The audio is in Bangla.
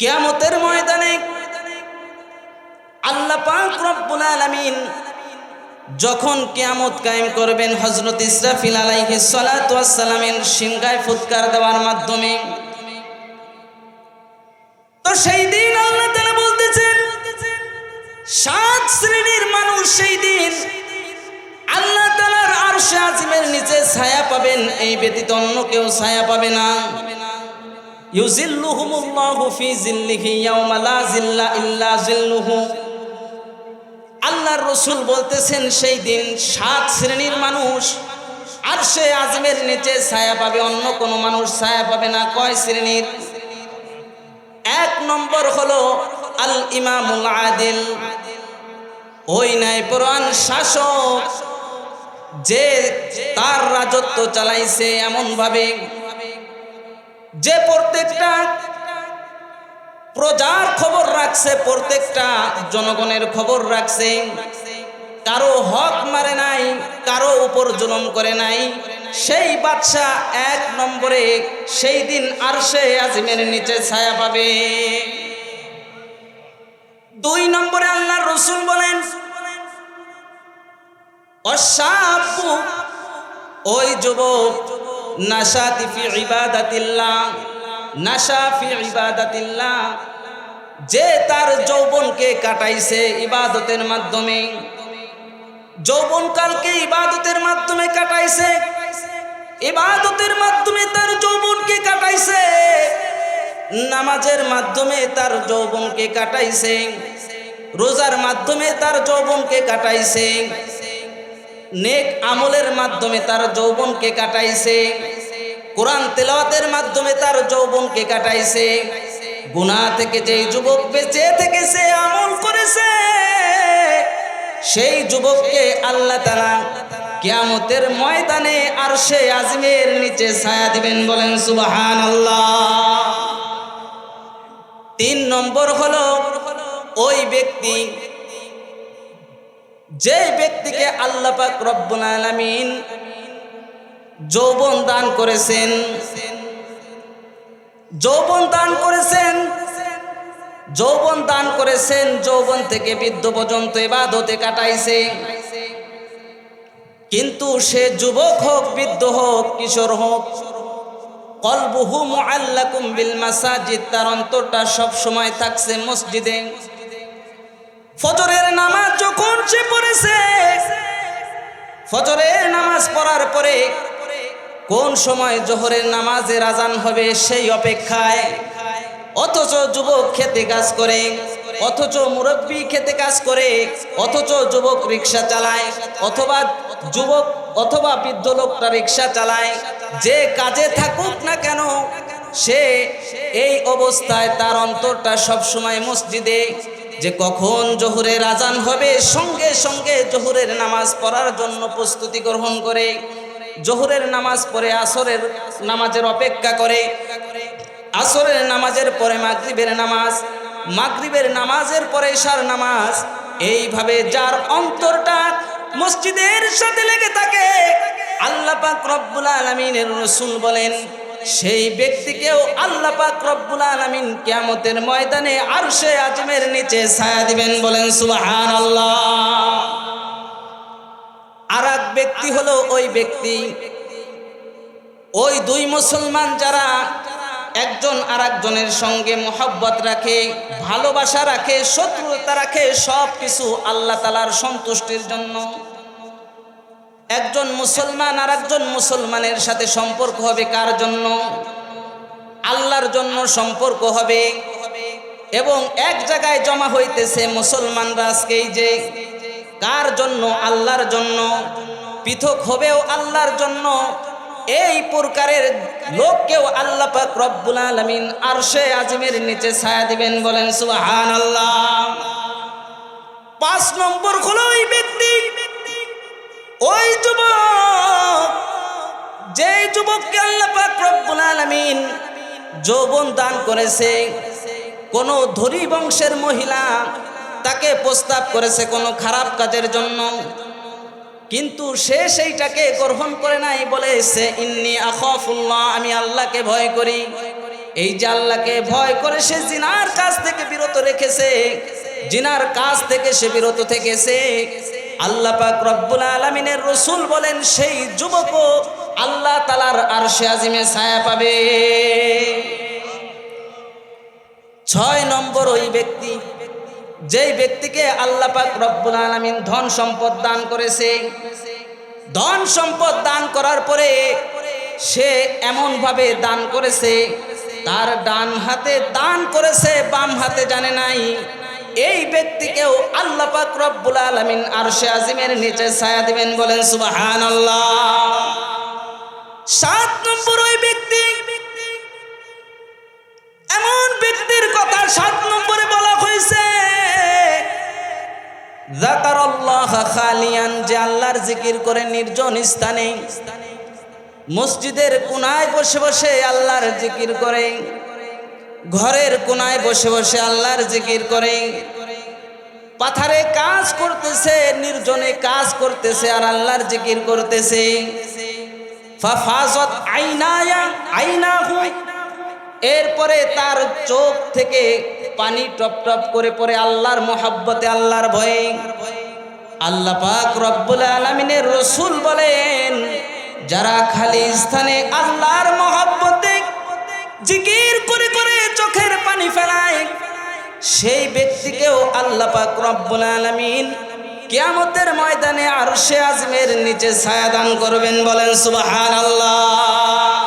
কিয়ামতের ময়দানে আল্লাহ পাক রব্বুল আলামিন যখন কেয়ামত কায়েম করবেন, হযরত ইসরাফিল আলাইহিস সালাতু ওয়াস সালামের সিংগায় ফুৎকার দেওয়ার মাধ্যমে, তো সেই দিন আল্লাহ তাআলা বলতেছেন, সাত শ্রেণির মানুষ সেই দিন আল্লাহ তাআলার আরশে আজিমের নিচে ছায়া পাবেন, এই ব্যতীত অন্য কেউ ছায়া পাবে না। ইউজিল্লুহুমুল্লাহু জিল্লা আল্লাহর রসুল বলতেছেন, সেই দিন সাত শ্রেণির মানুষ আর সে আজমের নিচে ছায়া পাবে, অন্য কোনো মানুষ ছায়া পাবে না। কয় শ্রেণির? এক নম্বর হলো আল ইমামুল আদিল। ওই নাই পুরাণ শাসক যে তার রাজত্ব চালাইছে এমন ভাবে যে প্রত্যেকটা প্রজার খবর রাখছে, প্রত্যেকটা জনগণের খবর রাখছে, কারও হক মারে নাই, কারও উপর জুলুম করে নাই। সেই বাদশাহ এক নম্বরে সেই দিন আর সে আজিমের নিচে ছায়া পাবে। দুই নম্বরে আল্লাহ রসুল বলেন ওই যুবক নাশাতি ফি ইবাদাতিল্লাহ, নাশা ফি ইবাদাতিল্লাহ। যে তার যৌবনকে কাটাইছে ইবাদতের মাধ্যমে, যৌবনকালকে ইবাদতের মাধ্যমে কাটাইছে, ইবাদতের মাধ্যমে তার যৌবনকে কাটাইছে, নামাজের মাধ্যমে তার যৌবনকে কাটাইছে, রোজার মাধ্যমে তার যৌবনকে কাটাইছে। নেক আমলের মাধ্যমে তার যৌবনকে কাটাইছে। কোরআন তেলাওয়াতের মাধ্যমে তার যৌবনকে কাটাইছে। গুনাহ থেকে যেই যুবক বেঁচে থেকে সে আমল করেছে, সেই যুবককে আল্লাহ তারা কিয়ামতের ময়দানে আর সে আজমের নিচে ছায়া দিবেন, বলেন সুবাহান আল্লাহ তিন নম্বর হলো, ওই ব্যক্তি যে ব্যক্তিকে আল্লাহ পাক রব্বুল আলামিন যৌবন দান করেছেন, যৌবন দান করেছেন, যৌবন দান করেছেন, যৌবন থেকে বৃদ্ধ পর্যন্ত এবাদতে কাটাইছে। কিন্তু সে যুবক হোক, বৃদ্ধ হোক, কিশোর হোক, কলবুহু মুআল্লাকুম বিল মাসাজিদ, তার অন্তরটা সব সময় থাকছে মসজিদে। ফজরের নামাজ যখন সে পড়েছে, ফজরের নামাজ পড়ার পরে কোন সময় জোহরের নামাজের আজান হবে সেই অপেক্ষায়? অথচ যুবক খেতে কাজ করে, অথচ মুরব্বী খেতে কাজ করে, অথচ যুবক রিক্সা চালায়, অথবা যুবক অথবা বৃদ্ধ লোকটা রিক্সা চালায়, যে কাজে থাকুক না কেন, সে এই অবস্থায় তার অন্তরটা সবসময় মসজিদে যে কখন জোহরের আজান হবে, সঙ্গে সঙ্গে জোহরের নামাজ পড়ার জন্য প্রস্তুতি গ্রহণ করে, জোহরের নামাজ পড়ে আসরের নামাজের অপেক্ষা করে। আসরের নামাজের পরে মাগরিবের নামাজ, মাগরিবের নামাজের পরে সার নামাজ, এইভাবে যার অন্তরটা মসজিদের সাথে লেগে থাকে, আল্লাহ পাক রব্বুল আলমিনের রসুল বলেন সেই ব্যক্তিকেও আল্লাহ পাক রব্বুল আলামিন কিয়ামতের ময়দানে আরশে আজমের নিচে ছায়া দিবেন বলেন সুবহান আল্লাহ আর এক ব্যক্তি হলো ওই ব্যক্তি। ওই দুই মুসলমান যারা একজন আর একজনের সঙ্গে মোহাব্বত রাখে, ভালোবাসা রাখে, শত্রুতা রাখে সব কিছু আল্লাহ তালার সন্তুষ্টির জন্য। একজন মুসলমান আর একজন মুসলমানের সাথে সম্পর্ক হবে কার জন্য? আল্লাহর জন্য সম্পর্ক হবে। এবং এক জায়গায় জমা হইতেছে মুসলমানরা আজকে এই যে কার জন্য? আল্লাহর জন্য। পৃথক হবেও আল্লাহর জন্য। এই প্রকারের লোককেও আল্লাহ পাক রব্বুল আলামিন আরশে আজমের নিচে ছায়া দিবেন, বলেন সুবহানাল্লাহ। পাঁচ নম্বর হলো ওই ব্যক্তি যৌবন দান করেছে। কোন ধনী বংশের মহিলা তাকে প্রস্তাব করেছে কোনো খারাপ কাজের জন্য। কিন্তু সে সেইটাকে গ্রহণ করে নাই বলে সে ইন্নি আখফুল্লাহ, আমি আল্লাহকে ভয় করি। এই যে আল্লাহকে ভয় করে সে জিনার কাছ থেকে বিরত রেখেছে, জিনার কাছ থেকে সে বিরত থেকেছে। আল্লাহ পাক রব্বুল আলমিনের রসুল বলেন, সেই যুবকও আল্লাহ তালার আরশে আজিমে ছায়া পাবে। ছয় নম্বর ওই ব্যক্তি, যেই ব্যক্তিকে আল্লাহ পাক রব্বুল আলমিন ধন সম্পদ দান করেছে। ধন সম্পদ দান করার পরে সে এমনভাবে দান করেছে, তার ডান হাতে দান করেছে, বাম হাতে জানে নাই। এই ব্যক্তিকেও আল্লাহ পাক রব্বুল আলমিন আরশে আজিমের নিচে ছায়া দিবেন বলেন সুবাহান সাত নম্বর ওই ব্যক্তি। এমন ব্যক্তির কথা সাত নম্বরে বলা হয়েছে। আল্লাহর জিকির করে নির্জন স্থানে, মসজিদের কোনায় বসে বসে আল্লাহর জিকির করে, ঘরের কোনায় বসে বসে আল্লাহর জিকির করে, পাথারে কাজ করতেছে, নির্জনে কাজ করতেছে আর আল্লাহর জিকির করতেছে। ফাফাজত আইনায়া, আইনাহু। এরপরে তার চোখ থেকে পানি টপ টপ করে পরে আল্লাহর মোহাব্বতে, আল্লাহর ভয়ে। আল্লাহ পাক রব্বুল আলমিনের রসুল বলেন, যারা খালি স্থানে আল্লাহর মোহাব্বতে জিকির করে করে চোখের পানি ফেলায়, সেই ব্যক্তিকেও আল্লাহ পাক রব্বুল আলমিন কিয়ামতের ময়দানে আরশে আজমের নিচে ছায়া দান করবেন বলেন সুবাহান আল্লাহ